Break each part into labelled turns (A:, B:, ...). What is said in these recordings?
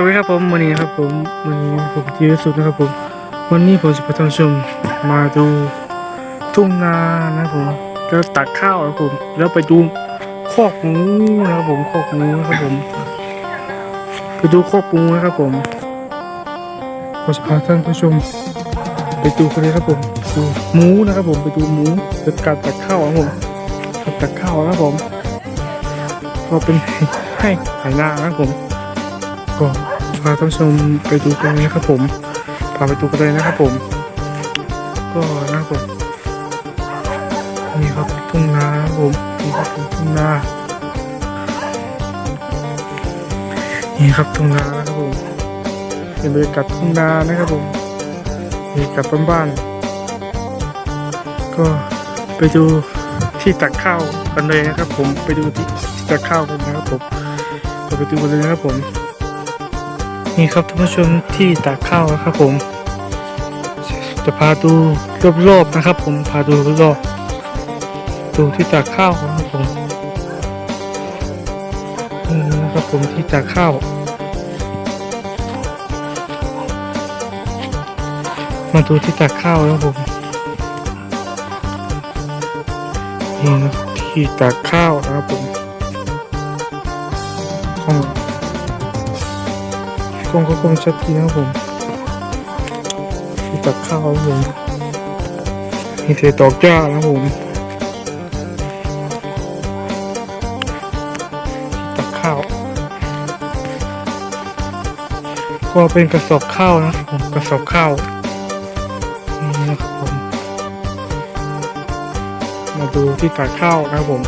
A: วัสดีครับผมวันนี้ครับผมวันนี้ผมที่สุดนะครับผมวันนี้ผมจะพาท่านผู้ชมมาดูทุ่งนานะครับผมแล้วตักข้าวนะครับผมแล้วไปดูคอกหมูนะครับผมคอกหมูนะครับผมไปดูคอกหมูนะครับผมผมจะพาท่านผู้ชม ไปดูกันเลยครับผมดูหมูนะครับผมไปดูหมูเป็นการตักข้าวครับผมตักข้าวนะครับผมก็เป็นให้ไถนานะครับผม ก็พาท่านชมไปดูกันเลยนะครับผมพาไปดูกันเลยนะครับผม ก็นะครับมนี่ครับทุ่งนาครับผมนี่ครับทุ่งนานี่ครับทุ่งนาครับผมเป็นบรรยากาศทุ่งนานะครับผมบรรยากาศบ้านๆก็ไปดูที่ตักข้าวกันเลยนะครับ ผมไปดูที่ตักข้าวกันนะครับผมก็ไปดูกันเลยนะครับผม นี่ครับท่านผู้ชมที่ตากข้าวนะครับผม จะพาดูรอบๆนะครับ ผมพาดูรอบๆดูที่ตากข้าวนะครับผมนี่นะครับผมที่ตากข้าวมาดูที่ตากข้าวนะครับผมนี่นะที่ตากข้าวนะครับผม กงก็คงชัดเจนะครับผมที่ตักข้าวครับผมมีเทตอกหญ้านะครับผมที่ตักข้าว ก็เป็นกระสอบข้าวนะครับผมกระสอบข้าวนี่นะครับผมมาดูที่ตักข้าวนะครับผม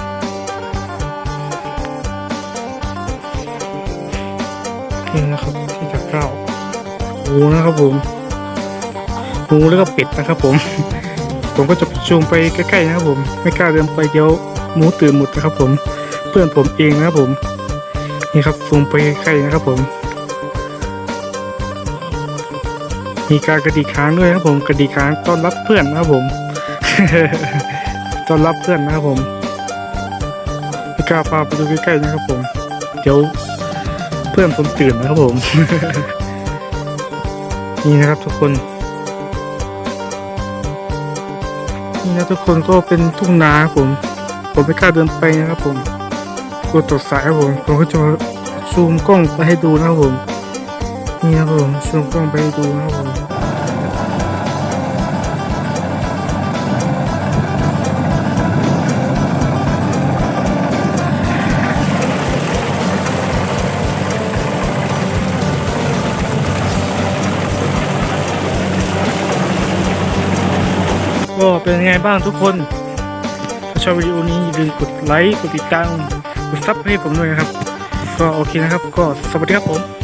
A: นี่นะครับที่ ข้าวหมูนะครับผมหมูแล้วก็เป็ดนะครับผม ผมก็จะชูงไปใกล้ๆนะครับผม ไม่กล้าเดินไปเดี๋ยวหมูตื่นหมดนะครับผม เพื่อนผมเองนะครับผม นี่ครับซูมไปใกล้ๆนะครับผม มีการกระดิกค้างด้วยนะครับผม กระดิกค้างต้อนรับเพื่อนนะครับผมต้อนรับเพื่อนนะครับผมไม่กล้าพาไปดูใกล้ๆนะครับผม เดี๋ยว พื่อนผมตื่นนะครับผม นี่นะครับทุกคน นี่นะทุกคนก็เป็นทุ่งนาครับผม ผมไม่กล้าเดินไปนะครับผมกลัวตกสายครับผม ผมก็จะซูมกล้องไปให้ดูนะครับผม นี่นะครับผมซูมกล้องไปให้ดูนะครับผม ก็เป็นยังไงบ้างทุกคนถ้าชอบวิดีโอนี้อย่าลืมกดไลค์กดติดตามกดซับให้ผมด้วยนะครับ ก็โอเคนะครับ ก็สวัสดีครับผม